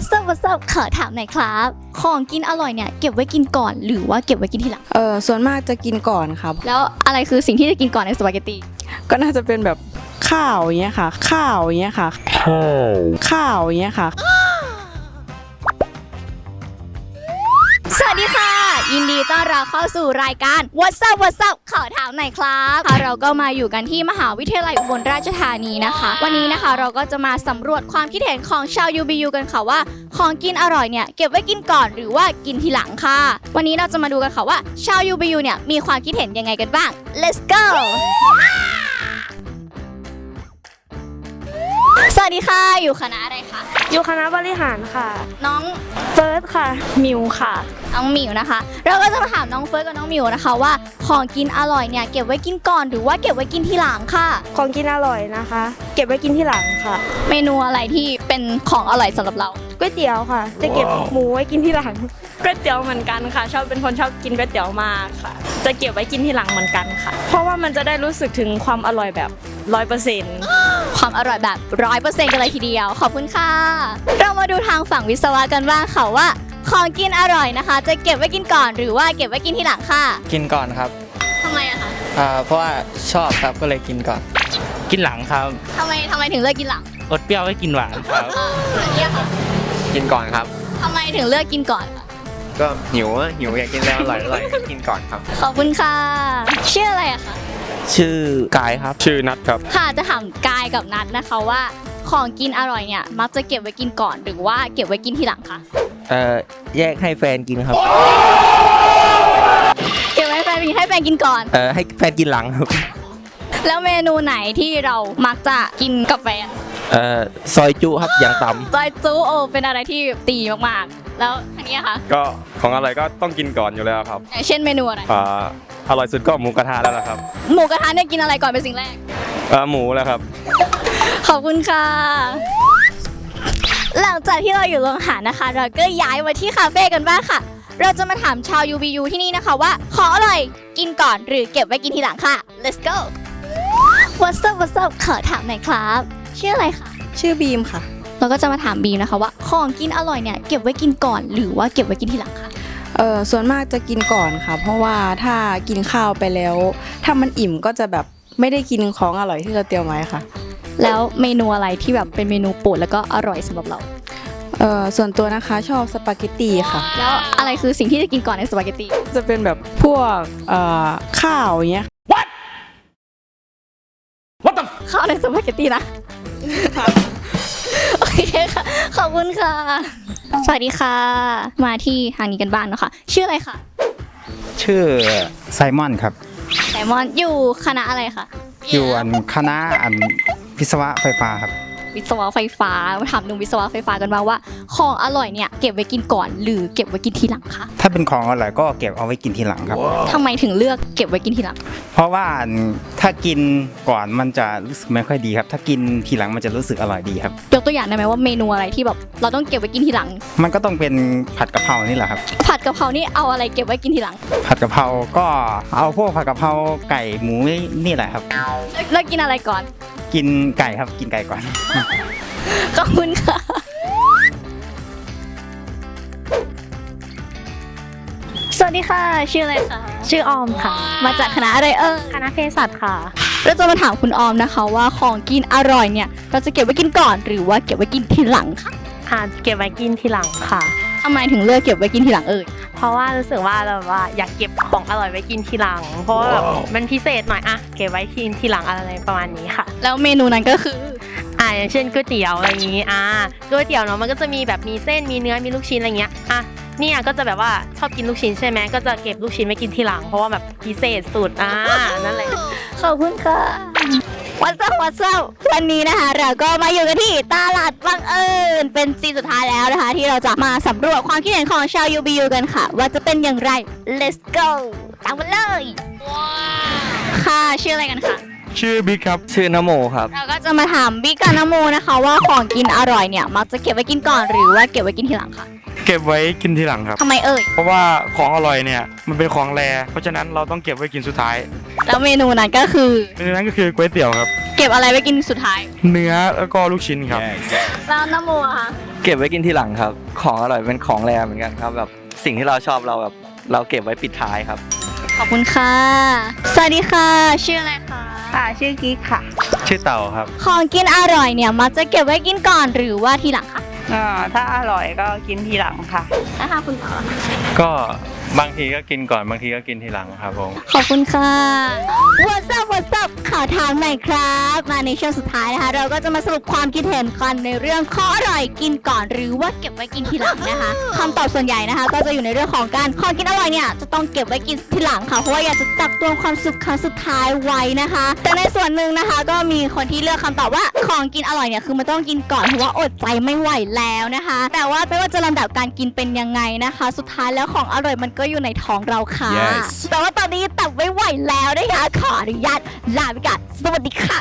What's up What's up ขอถามหน่อยครับ ของกินอร่อยเนี่ยเก็บไว้กินก่อนหรือว่าเก็บไว้กินทีหลัง เออส่วนมากจะกินก่อนครับ แล้วอะไรคือสิ่งที่จะกินก่อนในสปาเกตตีก็น่าจะเป็นแบบข้าวอย่างเงี้ยค่ะ ข้าวอย่างเงี้ยค่ะ ข้าวข้าวอย่างเงี้ยค่ะ สวัสดีค่ะ ยินดีต้อนรับเข้าสู่รายการ What's up What's up ขอถามหน่อยครับค่ะเราก็มาอยู่กันที่มหาวิทยาลัยอุบลราชธานีนะคะ วันนี้นะคะเราก็จะมาสำรวจความคิดเห็นของชาว UBU กันค่ะว่า ของกินอร่อยเนี่ยเก็บไว้กินก่อนหรือว่ากินทีหลังค่ะ วันนี้เราจะมาดูกันค่ะว่าชาว UBU เนี่ยมีความคิดเห็นยังไงกันบ้าง Let's go สวัสดีค่ะ อยู่คณะอะไรคะ อยู่คณะบริหารค่ะ น้องเฟิร์สค่ะ มิวค่ะ น้องหมิวนะคะ เราก็จะมาถามน้องเฟิร์สกับน้องหมิวนะคะว่า ของกินอร่อยเนี่ยเก็บไว้กินก่อนหรือว่าเก็บไว้กินทีหลังค่ะ ของกินอร่อยนะคะ เก็บไว้กินที่หลังค่ะ เมนูอะไรที่เป็นของอร่อยสำหรับเรา ก๋วยเตี๋ยวค่ะ จะเก็บหมูไว้กินที่หลัง ก๋วยเตี๋ยวเหมือนกันค่ะ ชอบเป็นคนชอบกินก๋วยเตี๋ยวมากค่ะ จะเก็บไว้กินทีหลังเหมือนกันค่ะ เพราะว่ามันจะได้รู้สึกถึงความอร่อยแบบร้อยเปอร์เซ็นต์ ความอร่อยแบบร้อยเปอร์เซ็นต์กันเลยทีเดียว ขอบคุณค่ะ เรามาดูทางฝั่งวิศวะกันบ้างค่ะว่า ของกินอร่อยนะคะ จะเก็บไว้กินก่อนหรือว่าเก็บไว้กินทีหลังค่ะกินก่อนครับทำไมอะคะอ่าเพราะว่าชอบครับก็เลยกินก่อน กินหลังครับ ทำไมทำไมถึงเลือกกินหลังอดเปรี้ยวไว้กินหวานครับอ่าเนี่ยค่ะกินก่อนครับ ทำไมถึงเลือกกินก่อนคะก็หิวอะหิวอยากกินแล้วอร่อยอร่อยก็กินก่อนครับ ขอบคุณค่ะชื่ออะไรอะคะ ชื่อกายครับ ชื่อนัดครับ ค่ะจะถามกายกับนัดนะคะว่าของกินอร่อยเนี่ยมักจะเก็บไว้กินก่อนหรือว่าเก็บไว้กินทีหลังคะเอ่อแยกให้แฟนกินครับ เก็บไว้ให้แฟนกินให้แฟนกินก่อน เอ่อให้แฟนกินหลังครับ แล้วเมนูไหนที่เรามักจะกินกับแฟนเอ่อซอยจุครับอย่างต่จอยจูโอเป็นอะไรที่ตีมากๆ แล้วอันนี้ค่ะก็ของอะไรก็ต้องกินก่อนอยู่แล้วครับอย่างเช่นเมนูอะไรอ่า อร่อยสุดก็หมูกระทะแล้วล่ะครับหมูกระทะเนี่ยกินอะไรก่อนเป็นสิ่งแรกอ่าหมูแล้วครับ ขอบคุณค่ะ หลังจากที่เราอยู่โรงอาหารนะคะ เราก็ย้ายมาที่คาเฟ่กันบ้างค่ะ เราจะมาถามชาว UBU ที่นี่นะคะว่าของอร่อยกินก่อนหรือเก็บไว้กินทีหลังค่ะ let's go what's up what's up ขอถามหน่อยครับชื่ออะไรคะชื่อบีมค่ะ เราก็จะมาถามบีมนะคะว่าของกินอร่อยเนี่ยเก็บไว้กินก่อนหรือว่าเก็บไว้กินทีหลังคะ เออส่วนมากจะกินก่อนค่ะ เพราะว่าถ้ากินข้าวไปแล้ว ถ้ามันอิ่มก็จะแบบไม่ได้กินของอร่อยที่เราเตรียมไว้ค่ะ แล้วเมนูอะไรที่แบบเป็นเมนูโปรดแล้วก็อร่อยสำหรับเรา เออส่วนตัวนะคะชอบสปาเกตตีค่ะ แล้วอะไรคือสิ่งที่จะกินก่อนในสปาเกตตีจะเป็นแบบพวกเอ่อข้าวอย่างเงี้ยข้าวในสปาเกตตีนะ โอเคค่ะ ขอบคุณค่ะ สวัสดีค่ะ มาที่ทางนี้กันบ้างนะคะ ชื่ออะไรคะชื่อไซมอนครับ ไซมอนอยู่คณะอะไรคะอยู่อันคณะอันวิศวะไฟฟ้าครับ วิศวะไฟฟ้ามาถามหนุ่มวิศวะไฟฟ้ากันบ้างว่า ของอร่อยเนี่ยเก็บไว้กินก่อน หรือเก็บไว้กินทีหลังคะถ้าเป็นของอร่อยก็เก็บเอาไว้กินทีหลังครับ ทำไมถึงเลือกเก็บไว้กินทีหลัง เพราะว่าอันถ้ากินก่อนมันจะรู้สึกไม่ค่อยดีครับ ถ้ากินทีหลังมันจะรู้สึกอร่อยดีครับย กตัวอย่างได้ไหมว่าเมนูอะไรที่แบบเราต้องเก็บไว้กินทีหลัง มันก็ต้องเป็นผัดกะเพรานี่แหละครับ ผัดกะเพรานี่เอาอะไรเก็บไว้กินทีหลัง ผัดกะเพราก็เอาพวกผัดกะเพราไก่หมูนี่แหละครับ แล้วแล้วกินอะไรก่อน กินไก่ครับกินไก่ก่อน ขอบคุณค่ะ สวัสดีค่ะ ชื่ออะไรคะ ชื่อออมค่ะ มาจากคณะอะไรเออคณะเภสัชค่ะ เราจะมาถามคุณออมนะคะว่าของกินอร่อยเนี่ย เราจะเก็บไว้กินก่อนหรือว่าเก็บไว้กินทีหลังคะอาจเก็บไว้กินทีหลังค่ะ ทำไมถึงเลือกเก็บไว้กินทีหลังเอ่ย เพราะว่ารู้สึกว่าเราแบบว่าอยากเก็บของอร่อยไว้กินทีหลัง เพราะว่าแบบมันพิเศษหน่อยอะเก็บไว้กินทีหลังอะไรประมาณนี้ค่ะ แล้วเมนูนั้นก็คืออ่าอย่างเช่นก๋วยเตี๋ยวอะไรอย่างนี้อ่าก๋วยเตี๋ยวเนาะมันก็จะมีแบบมีเส้นมีเนื้อมีลูกชิ้นอะไรเงี้ยอะ เนี่ยก็จะแบบว่าชอบกินลูกชิ้นใช่ไหมก็จะเก็บลูกชิ้นไว้กินทีหลังเพราะว่าแบบพิเศษสุดอ่านั่นแหละขอบคุณค่ะวันเสาร์วันเสาร์วันนี้นะคะเราก็มาอยู่กันที่ตลาดบังเอิญเป็นซีนสุดท้ายแล้วนะคะ ที่เราจะมาสำรวจความคิดเห็นของชาว UBU กันค่ะ ว่าจะเป็นอย่างไร let's go ตามมาเลยค่ะชื่ออะไรกันคะชื่อบิ๊กครับ ชื่อนโมครับ เราก็จะมาถามบิ๊กกับนโมนะคะ ว่าของกินอร่อยเนี่ย มักจะเก็บไว้กินก่อนหรือว่าเก็บไว้กินทีหลังคะ เก็บไว้กินทีหลังครับ ทำไมเอ่ย เพราะว่าของอร่อยเนี่ยมันเป็นของแรเพราะฉะนั้นเราต้องเก็บไว้กินสุดท้ายแล้วเมนูนั้นก็คือดังนั้นก็คือก๋วยเตี๋ยวครับ เก็บอะไรไว้กินสุดท้าย เนื้อแล้วก็ลูกชิ้นครับ แล้วนโมอะคะเก็บไว้กินทีหลังครับ ของอร่อยเป็นของแรเหมือนกันครับแบบสิ่งที่เราชอบเราแบบเราเก็บไว้ปิดท้ายครับ ขอบคุณค่ะ สวัสดีค่ะ ชื่ออะไรคะ ค่ะชื่อกิ๊กค่ะ ชื่อเต่าครับ ของกินอร่อยเนี่ยมักจะเก็บไว้กินก่อนหรือว่าทีหลังคะ อ่าถ้าอร่อยก็กินทีหลังค่ะ นะคะคุณต่อก็ บางทีก็กินก่อนบางทีก็กินทีหลังครับผม ขอบคุณค่ะ What's up What's up ขอถามหน่อยครับ มาในช่วงสุดท้ายนะคะ เราก็จะมาสรุปความคิดเห็นกันในเรื่องข้ออร่อยกินก่อนหรือว่าเก็บไว้กินทีหลังนะคะคำตอบส่วนใหญ่นะคะ ก็จะอยู่ในเรื่องของการของกินอร่อยเนี่ยจะต้องเก็บไว้กินทีหลังค่ะเพราะว่าอยากจะตักตวงความสุขครั้งสุดท้ายไว้นะคะ แต่ในส่วนหนึ่งนะคะ ก็มีคนที่เลือกคำตอบว่าของกินอร่อยเนี่ยคือมันต้องกินก่อนเพราะว่าอดใจไม่ไหวแล้วนะคะ แต่ว่าไม่ว่าจะลำดับการกินเป็นยังไงนะคะ สุดท้ายแล้วของอร่อยมันก็อยู่ในท้องเราค่ะ Yes แต่ว่าตอนนี้ตักไม่ไหวแล้วนะคะขออนุญาตลาไปก่อนสวัสดีค่ะ